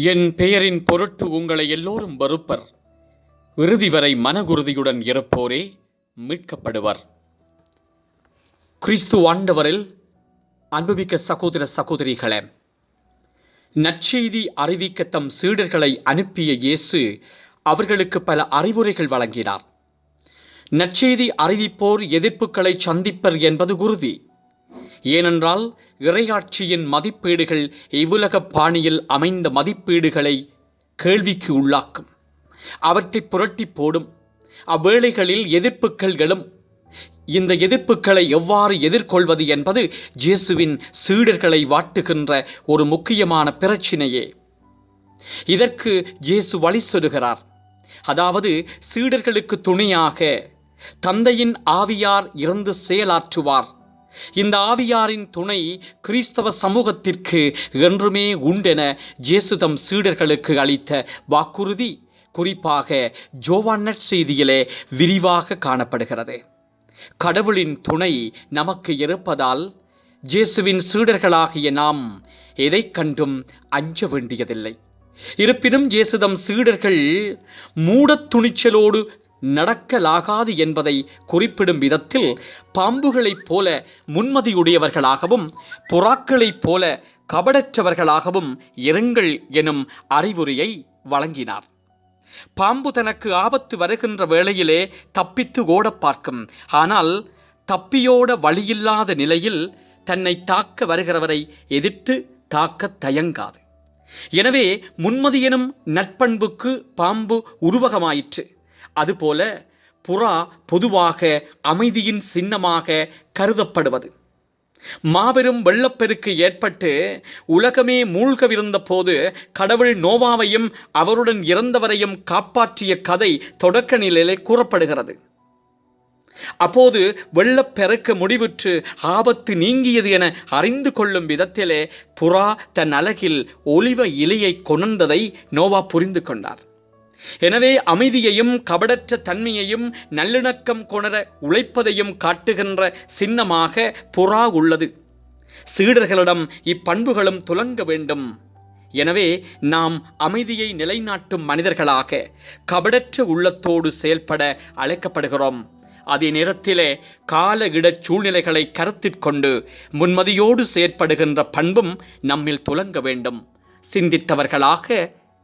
என் பெயரின் பொருட்டு உங்களை எல்லோரும் வெறுப்பர். இறுதி வரை மனகுறுதியுடன் இருப்போரே மீட்கப்படுவர். கிறிஸ்து ஆண்டவரில் அன்புமிக்க சகோதர சகோதரிகளே நற்செய்தி அறிவிக்க தம் சீடர்களை அனுப்பிய இயேசு அவர்களுக்கு பல அறிவுரைகள் வழங்கினார். நற்செய்தி அறிவிப்போர் எதிர்ப்புகளை சந்திப்பர் என்பது உறுதி. ஏனென்றால் இறையாட்சியின் மதிப்பீடுகள் இவ்வுலக பாணியில் அமைந்த மதிப்பீடுகளை கேள்விக்கு உள்ளாக்கும். அவற்றை புரட்டி போடும். அவ்வேளைகளில் எதிர்ப்புகள் எழும் இந்த எதிர்ப்புகளை எவ்வாறு எதிர்கொள்வது என்பது இயேசுவின் சீடர்களை வாட்டுகின்ற ஒரு முக்கியமான பிரச்சினையே. இதற்கு இயேசு வழி சொல்லுகிறார். அதாவது சீடர்களுக்கு துணையாக தந்தையின் ஆவியார் இருந்து செயலாற்றுவார். இந்த ஆவியாரின் துணை கிறிஸ்தவ சமூகத்திற்கு என்றுமே உண்டென ஜேசுதம் சீடர்களுக்கு அளித்த வாக்குறுதி குறிப்பாக ஜோவான்னட் செய்தியிலே விரிவாக காணப்படுகிறது. கடவுளின் துணை நமக்கு இருப்பதால் ஜேசுவின் சீடர்களாகிய நாம் எதைக் கண்டும் அஞ்ச வேண்டியதில்லை. இருப்பினும் ஜேசுதம் சீடர்கள் மூடத் துணிச்சலோடு நடக்கலாகாது என்பதை குறிப்பிடும் விதத்தில் பாம்புகளைப் போல முன்மதியுடையவர்களாகவும் புறாக்களைப் போல கபடற்றவர்களாகவும் இருங்கள் எனும் அறிவுரையை வழங்கினார். பாம்பு தனக்கு ஆபத்து வருகின்ற வேளையிலே தப்பித்து ஓட பார்க்கும். ஆனால் தப்பியோட வழியில்லாத நிலையில் தன்னை தாக்க வருகிறவரை எதிர்த்து தாக்கத் தயங்காது. எனவே முன்மதி எனும் நட்பண்புக்கு பாம்பு உருவகமாயிற்று. அதுபோல புறா பொதுவாக அமைதியின் சின்னமாக கருதப்படுவது. மாபெரும் வெள்ளப்பெருக்கு ஏற்பட்டு உலகமே மூழ்கவிருந்த போது கடவுள் நோவாவையும் அவருடன் இறந்தவரையும் காப்பாற்றிய கதை தொடக்க நிலையிலே கூறப்படுகிறது. அப்போது வெள்ளப்பெருக்க முடிவுற்று ஆபத்து நீங்கியது என அறிந்து கொள்ளும் விதத்திலே புறா தன் அழகில் ஒளிவ இலையை கொணர்ந்ததை நோவா புரிந்து கொண்டார். எனவே அமைதியையும் கபடற்ற தன்மையையும் நல்லிணக்கம் கொணர உழைப்பதையும் காட்டுகின்ற சின்னமாக புறா உள்ளது. சீடர்களிடம் இப்பண்புகளும் துலங்க வேண்டும். எனவே நாம் அமைதியை நிலைநாட்டும் மனிதர்களாக கபடற்ற உள்ளத்தோடு செயல்பட அழைக்கப்படுகிறோம். அதே நேரத்திலே கால இடச் சூழ்நிலைகளை கருத்திற்கொண்டு முன்மதியோடு செயற்படுகின்ற பண்பும் நம்மில் துலங்க வேண்டும். சிந்தித்தவர்களாக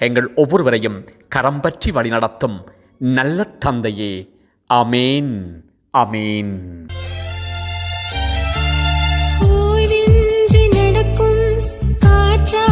எங்கள் ஒவ்வொருவரையும் கரம் பற்றி வழிநடத்தும் நல்ல தந்தையே. அமேன் அமேன் நடக்கும் காற்றா